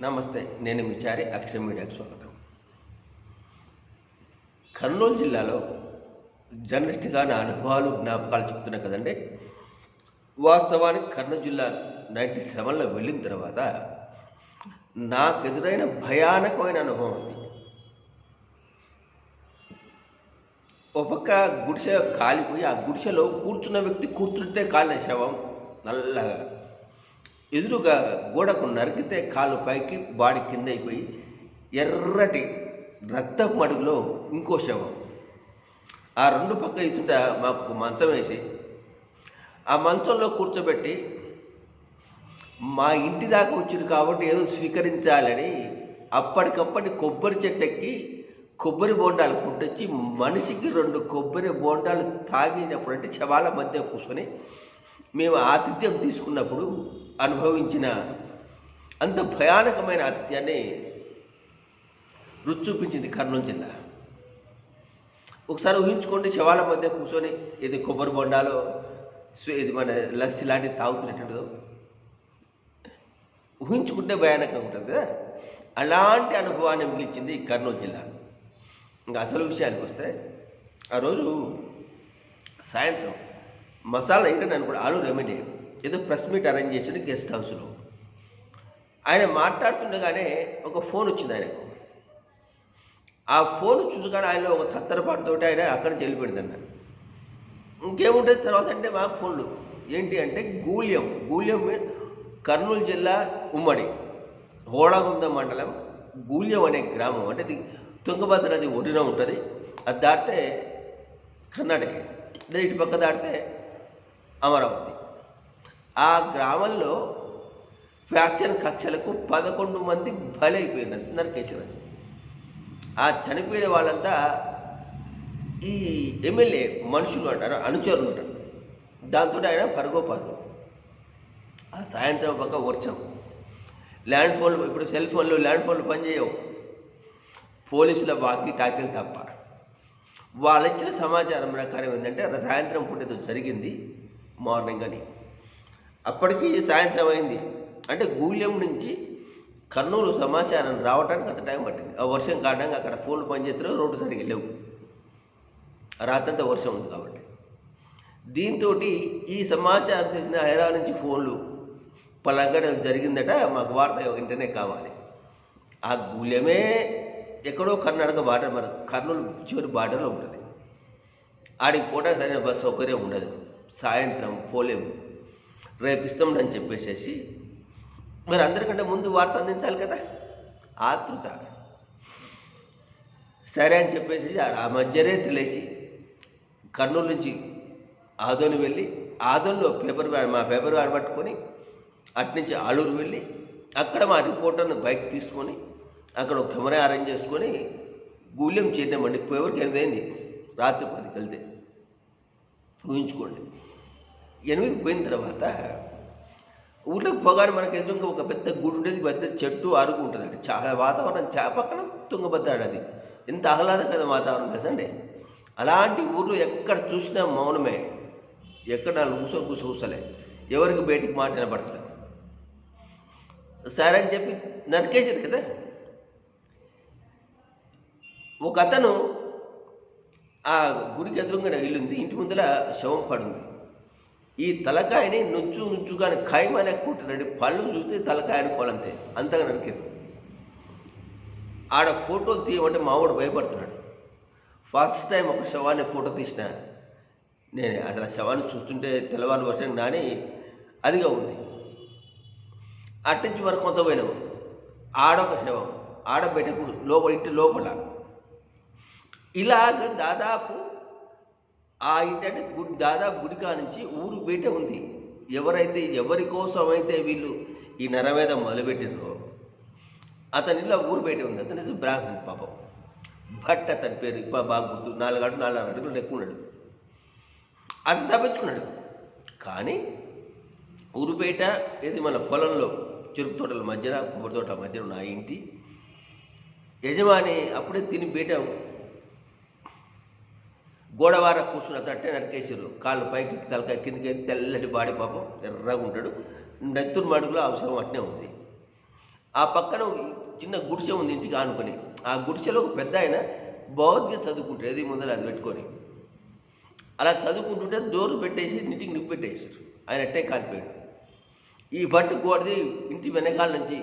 నమస్తే నేను మిచారి అక్షర మీడియాకు స్వాగతం. కర్నూలు జిల్లాలో జర్నలిస్ట్గా నా అనుభవాలు జ్ఞాపకాలు చెప్తున్నా కదండి. వాస్తవానికి కర్నూలు జిల్లా నైంటీ సెవెన్లో వెళ్ళిన తర్వాత నాకు ఎదురైన భయానకమైన అనుభవం అది. ఒక పక్క గుడిసె కాలిపోయి ఆ గుడిసెలో కూర్చున్న వ్యక్తి కూర్చుంటే కాలిన శవం నల్లగా. ఎదురుగా గోడకు నరికితే కాలు పైకి బాడీ కింద అయిపోయి ఎర్రటి రక్తపు మడుగులో ఇంకో శవం. ఆ రెండు పక్క ఇచ్చుట మాకు మంచం వేసి ఆ మంచంలో కూర్చోబెట్టి మా ఇంటి దాకా వచ్చింది కాబట్టి ఏదో స్వీకరించాలని అప్పటికప్పటి కొబ్బరి చెట్టెక్కి కొబ్బరి బోండాలు కుట్టొచ్చి మనిషికి రెండు కొబ్బరి బోండాలు తాగినప్పుడు అంటే శవాల మధ్య కూర్చొని మేము ఆతిథ్యం తీసుకున్నప్పుడు అనుభవించిన అంత భయానకమైన ఆతిథ్యాన్ని రుచి చూపించింది కర్నూలు జిల్లా. ఒకసారి ఊహించుకోండి శవాల మధ్య కూర్చొని ఇది కొబ్బరి బొండాలో ఇది మన లస్సి లాంటివి తాగుతున్నట్టు ఊహించుకుంటే భయానకంగా ఉంటుంది కదా? అలాంటి అనుభవాన్ని మిగిలించింది కర్నూలు జిల్లా. ఇంకా అసలు విషయానికి వస్తే ఆ రోజు సాయంత్రం మసాలా ఇరని అనుకోండి ఆలు రెమెడీ ఏదో ప్రెస్ మీట్ అరేంజ్ చేసిన గెస్ట్ హౌస్లో. ఆయన మాట్లాడుతుండగానే ఒక ఫోన్ వచ్చింది ఆయనకు. ఆ ఫోన్ చూసుకొని ఆయన ఒక తత్తరపాటుతో ఆయన అక్కడి నుంచి వెళ్ళిపోయిందన్న ఇంకేముంటుంది? తర్వాత అంటే మా ఫోన్లు. ఏంటి అంటే గూళ్యం గూళ్యం కర్నూలు జిల్లా ఉమ్మడి హోళగుంద మండలం గూళ్యం అనే గ్రామం. అంటే ఇది తుంగభద్ర నది ఒడిన ఉంటుంది. అది దాటితే కర్ణాటక. అదే ఇటు పక్క దాటితే అమరావతి. ఆ గ్రామంలో ఫ్యాక్షన్ కక్షలకు పదకొండు మంది బలైపోయింది నరికేసారు ఆ చనిపోయిన వాళ్ళంతా ఈ ఎమ్మెల్యే మనుషులు అంటారు అనుచరులు అంటారు. దాంతో ఆయన పరుగో ఆ సాయంత్రం పక్క వర్షం. ల్యాండ్ ఫోన్ ఇప్పుడు సెల్ ఫోన్లు ల్యాండ్ ఫోన్లు పనిచేయవు పోలీసుల వాకి టాకిల్ తప్ప. వాళ్ళు ఇచ్చిన సమాచారం ప్రకారం ఏంటంటే సాయంత్రం పూట జరిగింది మార్నింగ్ అని. అప్పటికి సాయంత్రం అయింది. అంటే గూళ్యం నుంచి కర్నూలు సమాచారం రావడానికి అంత టైం పట్టింది. ఆ వర్షం కారణంగా అక్కడ ఫోన్లు పనిచేస్తున్నారు రోడ్డు సరిగ్గా లేవు. రాత్రంతా వర్షం ఉంది కాబట్టి. దీంతో ఈ సమాచారం తెలిసిన హైదరాబాద్ నుంచి ఫోన్లు పలాగడ జరిగిందట మాకు వార్త వెంటనే కావాలి. ఆ గూళ్యమే ఎక్కడో కర్ణాటక బార్డర్ మన కర్నూలు చివరి బార్డర్లో ఉంటుంది. ఆడికి కూడా సరైన బస్ సౌకర్యం ఉండదు. సాయంత్రం పోలేము. రేపు ఇస్తామని చెప్పేసేసి మరి అందరికంటే ముందు వార్త అందించాలి కదా? ఆతృత సరే అని చెప్పేసి ఆ మధ్యనే తెలిసి కర్నూలు నుంచి ఆదోని వెళ్ళి ఆదోన్లో పేపర్ వ్యాన్ మా పేపర్ వ్యాన్ పట్టుకొని అట్నుంచి ఆలూరు వెళ్ళి అక్కడ మా రిపోర్టర్ని బైక్ తీసుకొని అక్కడ ఒక కెమెరా అరేంజ్ చేసుకొని గూల్యం చేద్దామండి. పేపర్కి ఎనిమిది రాత్రి పదికి వెళ్తే. ఊహించుకోండి. ఎనిమిది పోయిన తర్వాత ఊళ్ళోకి పోగానే మనకి ఎదురుగా ఒక పెద్ద గుడి ఉండేది పెద్ద చెట్టు అరుగు ఉంటుంది అంటే చాలా వాతావరణం చా పక్కన తుంగభద్ర అది. ఎంత ఆహ్లాదకర వాతావరణం కదండి. అలాంటి ఊర్లో ఎక్కడ చూసినా మౌనమే. ఎక్కడ కూసో కూసలే ఎవరికి బయటికి మాట వినపడతలేదు సరే అని చెప్పి నరికేశారు కదా. ఒక అతను ఆ గుడికి ఎదురుగా ఇల్లుంది. ఇంటి ముందర శవం పడుంది ఈ తలకాయని నుచ్చు నుచ్చుగాని ఖైమా లెక్కుంటున్నాడు పళ్ళు చూస్తే తలకాయని కొలంతే అంతగా నరికేది. ఆడ ఫోటోలు తీయమంటే మావాడు భయపడుతున్నాడు. ఫస్ట్ టైం ఒక శవాన్ని ఫోటో తీసిన నేను అసలు శవాన్ని చూస్తుంటే తెల్లవారు వర్షం నాని అదిగా ఉంది. అట్టించి వరకు కొంత పోయినాము ఆడొక శవం ఆడ లోపల ఇంటి లోపల. ఇలాగ దాదాపు ఆ ఇంటి అంటే గుడి దాదాపు గుడికా నుంచి ఊరు బయట ఉంది. ఎవరైతే ఎవరి కోసం అయితే వీళ్ళు ఈ నరమేధం మొదలుపెట్టిందో అతని ఇల్లు ఊరు బయట ఉంది. అతని బ్రాహ్మణ్ పాపం. భట్ అతని పేరు ఇప్పుడు బాగా గుర్తు నాలుగు అడుగు నాలుగు అడుగులు ఎక్కువ అది తప్పించుకున్నాడు. కానీ ఊరుపేట ఇది మన పొలంలో చెరుకు తోటల మధ్యన కొబ్బరి తోటల మధ్యన ఉన్న ఆ ఇంటి యజమాని అప్పుడే తిని బయట గోడవార కూర్చున్నట్టే నరికేసారు కాళ్ళు పైకి తలకాయ కిందికి తెల్లటి బాడీ పాపం ఎర్రగా ఉంటాడు. నెత్తురు మడుగులో అవసరం అట్నే ఉంది. ఆ పక్కన చిన్న గుడిసె ఉంది ఇంటికి ఆనుకొని. ఆ గుడిసెలో ఒక పెద్ద ఆయన భగవద్గీత చదువుకుంటారు ఏది ముందర అది పెట్టుకొని. అలా చదువుకుంటుంటే డోర్లు పెట్టేసి ఇంటికి నిప్పు పెట్టేసారు ఆయన అట్టే కాలిపోయాడు. ఈ భట్టు గోడది ఇంటి వెనకాల నుంచి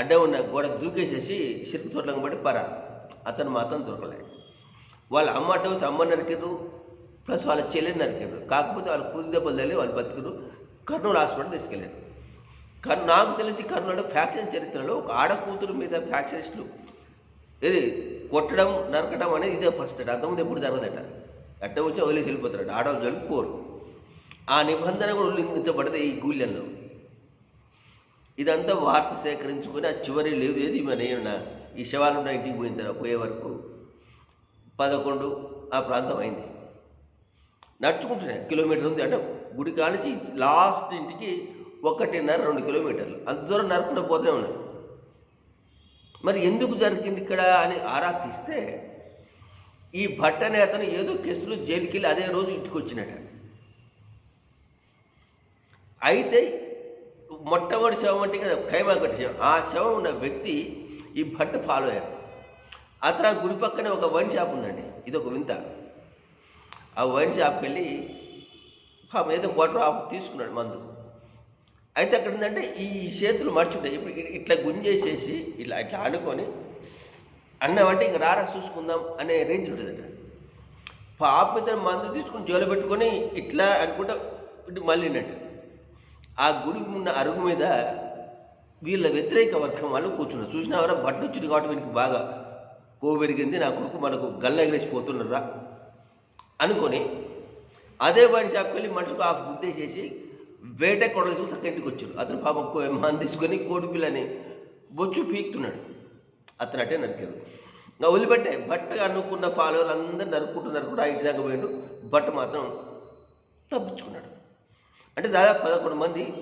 అడ్డ ఉన్న గోడ దూకేసేసి సిరుకు తోటలకు పడి పరా అతను మాత్రం దొరకలే. వాళ్ళ అమ్మ అంటే వచ్చి అమ్మ నరికారు ప్లస్ వాళ్ళ చెల్లెని నరికారు కాకపోతే వాళ్ళు కూలి దెబ్బలు తల్లి వాళ్ళు బతుకురు కర్నూలు హాస్పిటల్ తీసుకెళ్ళారు. కానీ నాకు తెలిసి కర్నూలు ఫ్యాక్షన్ చరిత్రలో ఒక ఆడ కూతురు మీద ఫ్యాక్షనిస్టులు ఇది కొట్టడం నరకడం అనేది ఇదే ఫస్ట్ అట. అంతకుముందు ఎప్పుడు జరగదట. అట్ట వచ్చి వదిలేసి వెళ్ళిపోతాడు ఆడవాళ్ళు వెళ్ళిపోరు ఆ నిబంధన కూడా ఉల్లంఘించబడదు ఈ గూళ్యంలో ఇదంతా వార్త సేకరించుకొని ఆ చివరి లేదు ఏది మన ఈ శవాలు ఉన్న ఇంటికి పోయిన తర్వాత పోయే వరకు పదకొండు ఆ ప్రాంతం అయింది. నడుచుకుంటున్నా కిలోమీటర్ ఉంది. అంటే గుడి కానించి లాస్ట్ ఇంటికి ఒకటిన్నర రెండు కిలోమీటర్లు. అంత దూరం నరకుండా పోతూనే ఉన్నాయి మరి ఎందుకు జరిగింది ఇక్కడ అని ఆరా తీస్తే ఈ భట్ అనే అతను ఏదో కేసులో జైలుకి వెళ్ళి అదే రోజు ఇంటికి వచ్చినట. అయితే మొట్టమొదటి శవం అంటే కదా ఖైమా కట్టి శవం. ఆ శవం ఉన్న వ్యక్తి ఈ భట్ ఫాలో అయ్యారు. అతను ఆ గుడి పక్కనే ఒక వైన్ షాప్ ఉందండి. ఇది ఒక వింత. ఆ వైన్ షాప్కి వెళ్ళి పాపం ఏదో బాటిల్ తీసుకున్నాడు మందు. అయితే అక్కడ ఏంటంటే ఈ చేతులు మర్చుంటాయి ఇప్పుడు ఇట్లా గుంజేసేసి ఇట్లా ఇట్లా ఆడుకొని అన్నామంటే ఇంక రారా చూసుకుందాం అనే రేంజ్ ఉంటుందట పాప ఇతను మందు తీసుకుని జోలు పెట్టుకొని ఇట్లా అనుకుంటా ఇటు మళ్ళీనట్టు. ఆ గుడి ఉన్న అరుగు మీద వీళ్ళ వ్యతిరేక వర్గం వాళ్ళు కూర్చున్నారు. చూసినా ఎవరో వచ్చింది కాబట్టి వీనికి బాగా. కొవ్వు నా కొడుకు మనకు గల్ల ఎగరేసిపోతున్నారా అనుకొని అదే వైన్ షాప్కి వెళ్ళి మనిషికి ఆఫ్ గుద్దేసేసి వేట కొడలు చూసి అక్కడి ఇంటికి వచ్చాడు. అతను పాపం కో- మంది తీసుకొని కోడి పిల్లని బొచ్చు పీక్తున్నాడు. అతను అట్టే నరికారు ఇంకా వదిలిపెట్టే బట్ట అనుకున్న ఫాలోవర్లు అందరూ నరుక్కుంటూ నరుకుంటూ ఆ ఇంటి దాకా పోయాడు. బట్ట మాత్రం తప్పించుకున్నాడు. అంటే దాదాపు పదకొండు మంది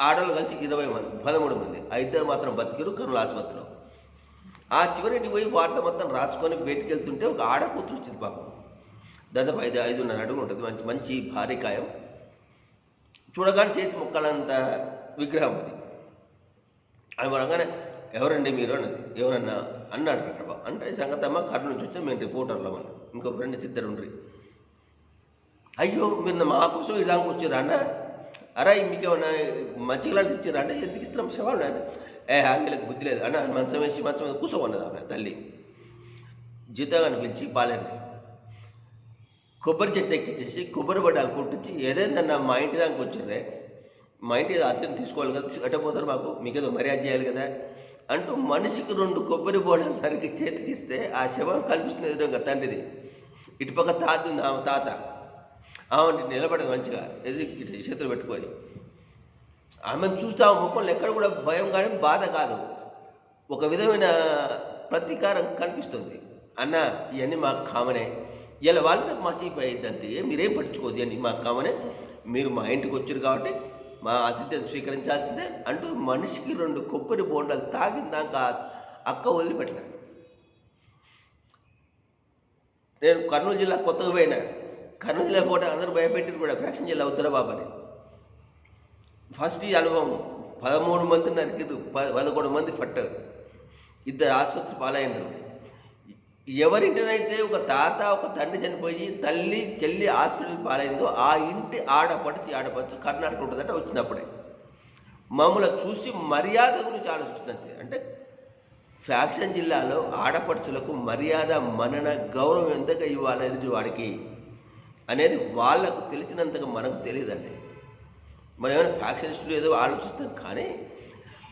ఆడవాళ్ళు కలిసి ఇరవై మంది పదమూడు మంది. ఆ ఇద్దరు మాత్రం బతికిరు కర్నూలు ఆసుపత్రిలో. ఆ చివరికి పోయి వార్త మొత్తం రాసుకొని బయటికి వెళ్తుంటే ఒక ఆడకూతురు వచ్చింది పాపం. దాదాపు ఐదు ఐదున్నర అడుగులు ఉంటుంది. మంచి మంచి భారీ కాయం. చూడగానే చేతి ముక్కలంత విగ్రహం అది అది అనగానే ఎవరండి మీరు? అన్నది. ఎవరన్నా? అన్నాడు అక్కడ బాబు. అంటే సంగతమ్మ కర్నూలు నుంచి వచ్చి. మేము రిపోర్టర్లు అన్న ఇంకొక రెండు ఇద్దరు ఉండ్రి. అయ్యో మీరు మా కోసం ఇలా వచ్చారా అన్న? అరే మీకేమన్నా మంచిగా ఇచ్చారా అంటే ఎందుకు ఇస్తున్నాం? శవాలు ఏ ఆంగ్లకు బుద్ధి లేదు. అన్న మంచం వేసి మంచం మీద కూర్చోమన్నది ఆమె తల్లి. జీతాగాని పిలిచి పాలేరు కొబ్బరి చెట్టు ఎక్కించేసి కొబ్బరి బడ్డాలు కొట్టించి ఏదైనా మా ఇంటి దానికి వచ్చిందే మా ఇంటి అత్యంత తీసుకోవాలి కదా కట్టపోతారు మాకు. మీకేదో మర్యాద చేయాలి కదా అంటూ మనిషికి రెండు కొబ్బరి బోడాలు నరికి చేతికిస్తే ఆ శవం కనిపిస్తుంది ఎదురుగా తండ్రిది. ఇటుపక్క తాత ఉంది ఆమె తాత. ఆమె నిలబడదు మంచిగా ఎదురు ఇటు చేతులు పెట్టుకొని ఆమెను చూస్తే ఆమె ముఖంలో ఎక్కడ కూడా భయం కానీ బాధ కాదు. ఒక విధమైన ప్రతీకారం కనిపిస్తుంది. అన్న ఇవన్నీ మాకు కామనే. ఇలా వాళ్ళకి మా చీప్ అయ్యిందంతే మీరేం పట్టించుకోదు అని మాకు కామనే. మీరు మా ఇంటికి వచ్చారు కాబట్టి మా అతిథిని స్వీకరించాల్సిందే అంటూ మనిషికి రెండు కొబ్బరి బోండాలు తాగిందాక అక్క వదిలిపెట్టలేదు నేను కర్నూలు జిల్లా కొత్తగా పోయినా. కర్నూలు జిల్లా పోటీ అందరూ భయపెట్టారు కూడా. ఫ్యాక్షన్ జిల్లా ఉత్తర బాబని ఫస్ట్ ఈ అనుభవం. పదమూడు మంది నరికిరు ప పదకొండు మంది పట్టారు. ఇద్దరు ఆసుపత్రి పాలైనరు ఎవరింటినైతే ఒక తాత ఒక తండ్రి చనిపోయి తల్లి చెల్లి హాస్పిటల్ పాలైందో ఆ ఇంటి ఆడపడిచి ఆడపడుచు కర్ణాటక ఉంటుందంటే వచ్చినప్పుడే. మమ్మల్ని చూసి మర్యాద గురించి ఆలోచిస్తుంది అంటే ఫ్యాక్షన్ జిల్లాలో ఆడపడుచులకు మర్యాద మనన గౌరవం ఎంతగా ఇవ్వాలి వాడికి అనేది వాళ్ళకు తెలిసినంతగా మనకు తెలియదండి. మనం ఏమైనా ఫ్యాక్షనిస్టులు ఏదో ఆలోచిస్తాం కానీ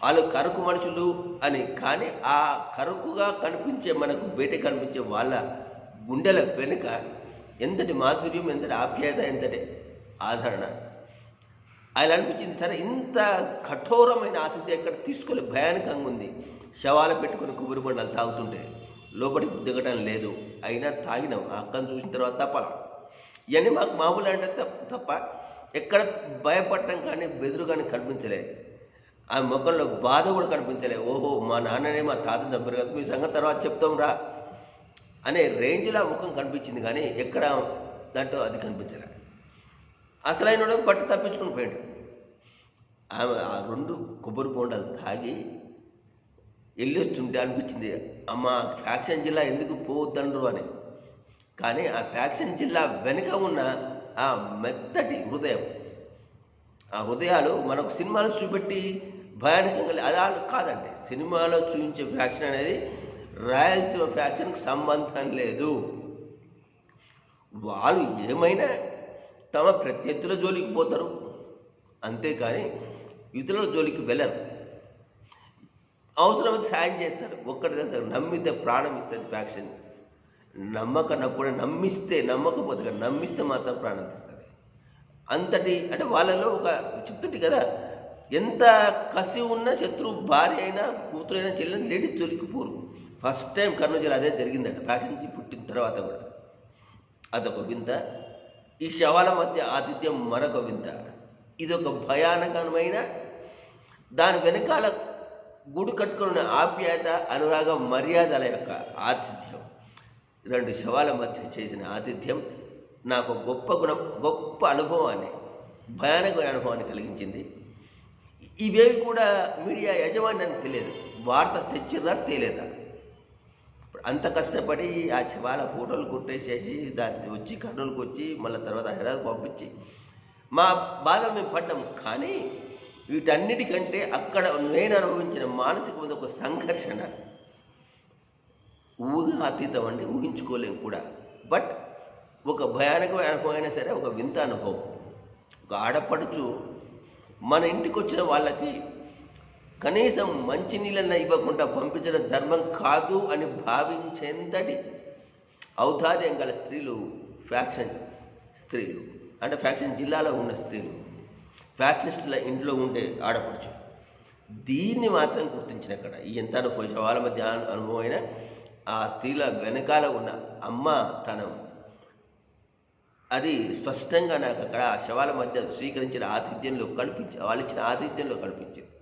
వాళ్ళు కరుకు మనుషులు అని కానీ ఆ కరుకుగా కనిపించే మనకు బయట కనిపించే వాళ్ళ గుండెల వెనుక ఎంతటి మాధుర్యం ఎంతటి ఆప్యాయత ఎంతటి ఆదరణ. ఆయన అనిపించింది సరే ఇంత కఠోరమైన ఆతిథ్యం ఎక్కడ తీసుకొని భయానకంగా ఉంది. శవాలు పెట్టుకుని కొబ్బరి బొండాలు తాగుతుంటే లోపలికి దిగడం లేదు. అయినా తాగినాం అక్కను చూసిన తర్వాత తప్ప ఇవన్నీ మాకు మామూలు అంటే తప్ప- తప్ప ఎక్కడ భయపడటం కానీ బెదురు కానీ కనిపించలే. ఆ ముఖంలో బాధ కూడా కనిపించలే. ఓహో మా నాన్ననే మా తాతని చంపారు కదా మీ సంగతి తర్వాత చెప్తాం రా అనే రేంజ్లో ఆ ముఖం కనిపించింది కానీ ఎక్కడ దాంట్లో అది కనిపించలే. అసలైన బట్ట తప్పించుకుని పోయాడు. ఆమె ఆ రెండు కొబ్బరి బోండాలు తాగి వెళ్ళొస్తుంటే అనిపించింది అమ్మ ఫ్యాక్షన్ జిల్లా ఎందుకు పోవద్దండ్రు అని. కానీ ఆ ఫ్యాక్షన్ జిల్లా వెనుక ఉన్న ఆ మెత్తటి హృదయం. ఆ హృదయాలు మనకు సినిమాలు చూపెట్టి భయానకంగా అలా అది వాళ్ళు కాదండి. సినిమాలో చూపించే ఫ్యాక్షన్ అనేది రాయలసీమ ఫ్యాక్షన్కి సంబంధం లేదు. వాళ్ళు ఏమైనా తమ ప్రత్యర్థుల జోలికి పోతారు. అంతేకాని ఇతరుల జోలికి వెళ్ళరు. అవసరమైతే సాయం చేస్తారు. ఒక్కటి తెలుసు నమ్మితే ప్రాణం ఇస్తుంది ఫ్యాక్షన్. నమ్మకనప్పుడు నమ్మిస్తే నమ్మకపోతే కదా నమ్మిస్తే మాత్రం ప్రాణం తీస్తుంది. అంతటి అంటే వాళ్ళలో ఒక చెప్తుంటే కదా ఎంత కసి ఉన్నా శత్రువు భార్య అయినా కూతురైనా చెల్లెని లేడీస్ జోలికి ఫస్ట్ టైం కర్నూలు జిల్లా అదే జరిగిందంట ఫ్యాక్షన్ పుట్టిన తర్వాత కూడా. అదొక వింత. ఈ శవాల మధ్య ఆతిథ్యం మరొక వింత. ఇది ఒక భయానకమైన దాని వెనకాల గుడి కట్టుకున్న ఆప్యాయత అనురాగ మర్యాదల యొక్క ఆతిథ్యం. రెండు శవాల మధ్య చేసిన ఆతిథ్యం నాకు గొప్ప గుణం గొప్ప అనుభవాన్ని భయానకమైన అనుభవాన్ని కలిగించింది. ఇవేవి కూడా మీడియా యజమాని తెలియదు. వార్త తెచ్చిందా తెలియదా? అంత కష్టపడి ఆ శవాల ఫోటోలు కొట్టేసేసి దాన్ని వచ్చి కర్నూలుకి వచ్చి మళ్ళీ తర్వాత హైదరాబాద్ పంపించి మా బాధలు మేము పడ్డాం. కానీ వీటన్నిటికంటే అక్కడ నేను అనుభవించిన మానసికమైన ఒక సంఘర్షణ ఊహాతీతం అండి ఊహించుకోలేము కూడా. బట్ ఒక భయానకమైన అనుభవం అయినా సరే ఒక వింత అనుభవం. ఒక ఆడపడుచు మన ఇంటికి వచ్చిన వాళ్ళకి కనీసం మంచినీళ్ళన్న ఇవ్వకుండా పంపించడం ధర్మం కాదు అని భావించేంతటి ఔదార్యం గల స్త్రీలు ఫ్యాక్షన్ స్త్రీలు అంటే ఫ్యాక్షన్ జిల్లాలో ఉన్న స్త్రీలు ఫ్యాక్షనిస్టుల ఇంట్లో ఉండే ఆడపడుచు. దీన్ని మాత్రం గుర్తించిన అక్కడ ఈ ఎంత అనుభవం వాళ్ళ మధ్య అనుభవమైన ఆ స్త్రీల వెనకాల ఉన్న అమ్మ తనం అది స్పష్టంగా నాకు అక్కడ శవాల మధ్య స్వీకరించిన ఆతిథ్యంలో కనిపించి వాళ్ళు ఇచ్చిన ఆతిథ్యంలో కనిపించింది.